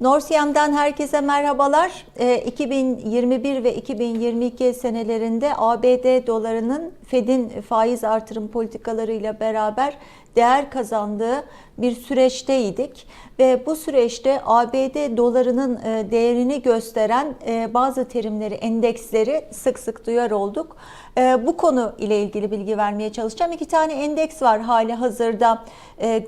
Norsiyam'dan herkese merhabalar. Ee, 2021 ve 2022 senelerinde ABD dolarının Fed'in faiz artırım politikalarıyla beraber değer kazandığı bir süreçteydik ve bu süreçte ABD dolarının e, değerini gösteren e, bazı terimleri, endeksleri sık sık duyar olduk. E, Bu konu ile ilgili bilgi vermeye çalışacağım. İki tane endeks var hali hazırda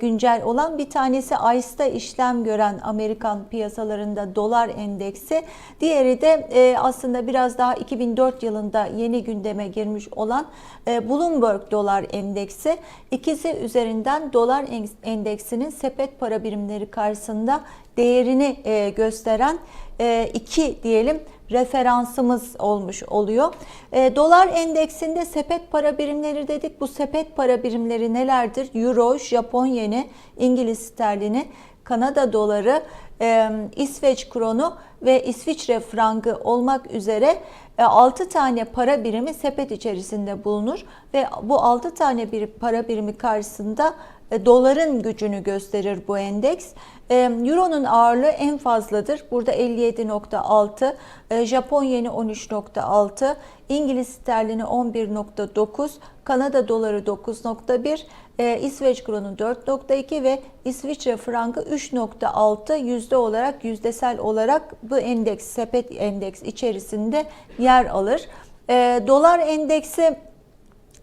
güncel olan. Bir tanesi ICE'da işlem gören Amerikan piyasalarında dolar endeksi. Diğeri de e, aslında biraz daha 2004 yılında yeni gündeme girmiş olan e, Bloomberg dolar endeksi. İkisi üzerinden dolar endeksinin sepet para birimleri karşısında değerini e, gösteren e, iki diyelim referansımız olmuş oluyor. E, dolar endeksinde sepet para birimleri dedik. Bu sepet para birimleri nelerdir? Euro, Japon yeni, İngiliz sterlini, Kanada doları, e, İsveç kronu ve İsviçre frangı olmak üzere 6 tane para birimi sepet içerisinde bulunur ve bu 6 tane bir para birimi karşısında e, doların gücünü gösterir bu endeks. E, Euro'nun ağırlığı en fazladır. Burada 57.6, e, Japon yeni 13.6, İngiliz sterlini 11.9, Kanada doları 9.1, İsveç kronu 4.2 ve İsviçre frangı 3.6 yüzde olarak yüzdesel olarak bu endeks sepet endeks içerisinde yer alır. Dolar endeksi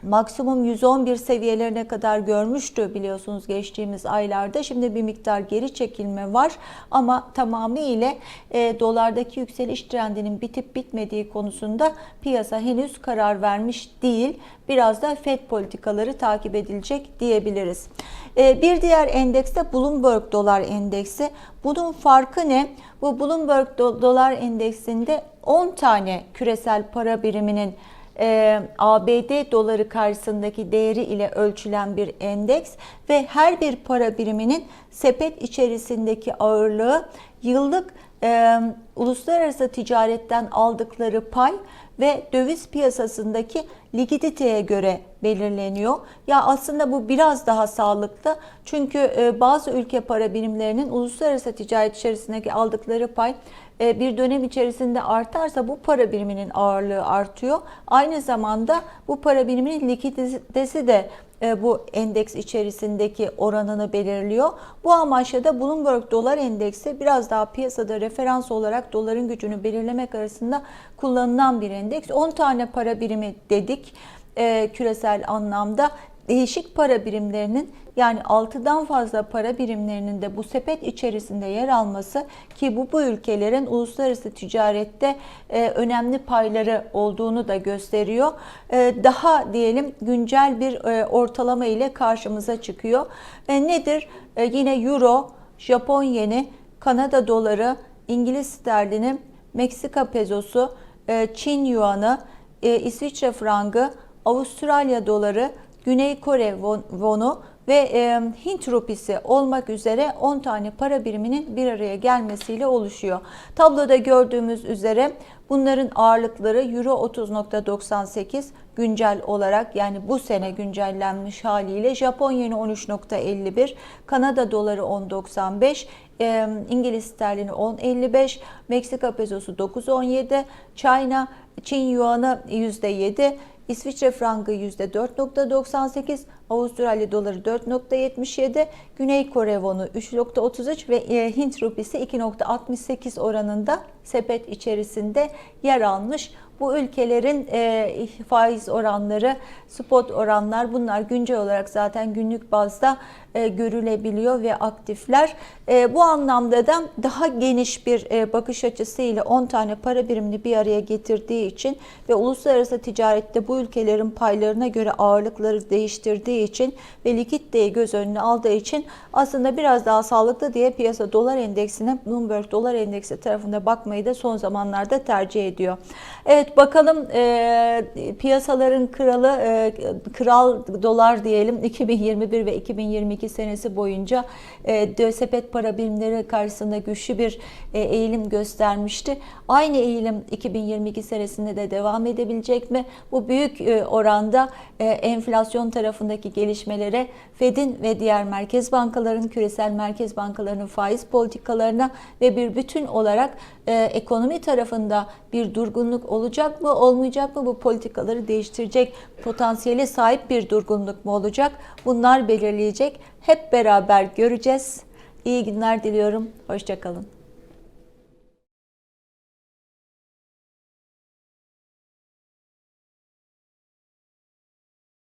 maksimum 111 seviyelerine kadar görmüştü biliyorsunuz geçtiğimiz aylarda. Şimdi bir miktar geri çekilme var ama tamamıyla e, dolardaki yükseliş trendinin bitip bitmediği konusunda piyasa henüz karar vermiş değil. Biraz da FED politikaları takip edilecek diyebiliriz. E, bir diğer endeks de Bloomberg dolar endeksi. Bunun farkı ne? Bu Bloomberg do dolar endeksinde 10 tane küresel para biriminin e, ABD doları karşısındaki değeri ile ölçülen bir endeks ve her bir para biriminin sepet içerisindeki ağırlığı yıllık e, uluslararası ticaretten aldıkları pay ve döviz piyasasındaki likiditeye göre belirleniyor. Ya aslında bu biraz daha sağlıklı. Çünkü e, bazı ülke para birimlerinin uluslararası ticaret içerisindeki aldıkları pay e, bir dönem içerisinde artarsa bu para biriminin ağırlığı artıyor. Aynı zamanda bu para biriminin likiditesi de bu endeks içerisindeki oranını belirliyor. Bu amaçla da Bloomberg dolar endeksi biraz daha piyasada referans olarak doların gücünü belirlemek arasında kullanılan bir endeks. 10 tane para birimi dedik e, küresel anlamda değişik para birimlerinin yani 6'dan fazla para birimlerinin de bu sepet içerisinde yer alması ki bu bu ülkelerin uluslararası ticarette e, önemli payları olduğunu da gösteriyor. E, daha diyelim güncel bir e, ortalama ile karşımıza çıkıyor. E, nedir? E, yine euro, Japon yeni, Kanada doları, İngiliz sterlini, Meksika pezosu, e, Çin yuanı, e, İsviçre frangı, Avustralya doları, Güney Kore wonu ve Hint rupisi olmak üzere 10 tane para biriminin bir araya gelmesiyle oluşuyor. Tabloda gördüğümüz üzere bunların ağırlıkları Euro 30.98 güncel olarak yani bu sene güncellenmiş haliyle Japon yeni 13.51, Kanada doları 10.95, e, İngiliz sterlini 10.55, Meksika pezosu 9.17, China, Çin yuanı %7, İsviçre frangı %4.98, Avustralya doları 4.77, Güney Kore wonu 3.33 ve e, Hint rupisi 2.68 oranında sepet içerisinde yer almış. Bu ülkelerin e, faiz oranları, spot oranlar bunlar güncel olarak zaten günlük bazda görülebiliyor ve aktifler. E, bu anlamda da daha geniş bir e, bakış açısıyla 10 tane para birimini bir araya getirdiği için ve uluslararası ticarette bu ülkelerin paylarına göre ağırlıkları değiştirdiği için ve likiditeyi göz önüne aldığı için aslında biraz daha sağlıklı diye piyasa dolar endeksine Bloomberg dolar endeksi tarafında bakmayı da son zamanlarda tercih ediyor. Evet bakalım e, piyasaların kralı e, kral dolar diyelim 2021 ve 2022 2022 senesi boyunca e, sepet para birimleri karşısında güçlü bir e, eğilim göstermişti. Aynı eğilim 2022 senesinde de devam edebilecek mi? Bu büyük e, oranda e, enflasyon tarafındaki gelişmelere Fed'in ve diğer merkez bankaların, küresel merkez bankalarının faiz politikalarına ve bir bütün olarak ekonomi tarafında bir durgunluk olacak mı, olmayacak mı? Bu politikaları değiştirecek potansiyele sahip bir durgunluk mu olacak? Bunlar belirleyecek. Hep beraber göreceğiz. İyi günler diliyorum. Hoşçakalın.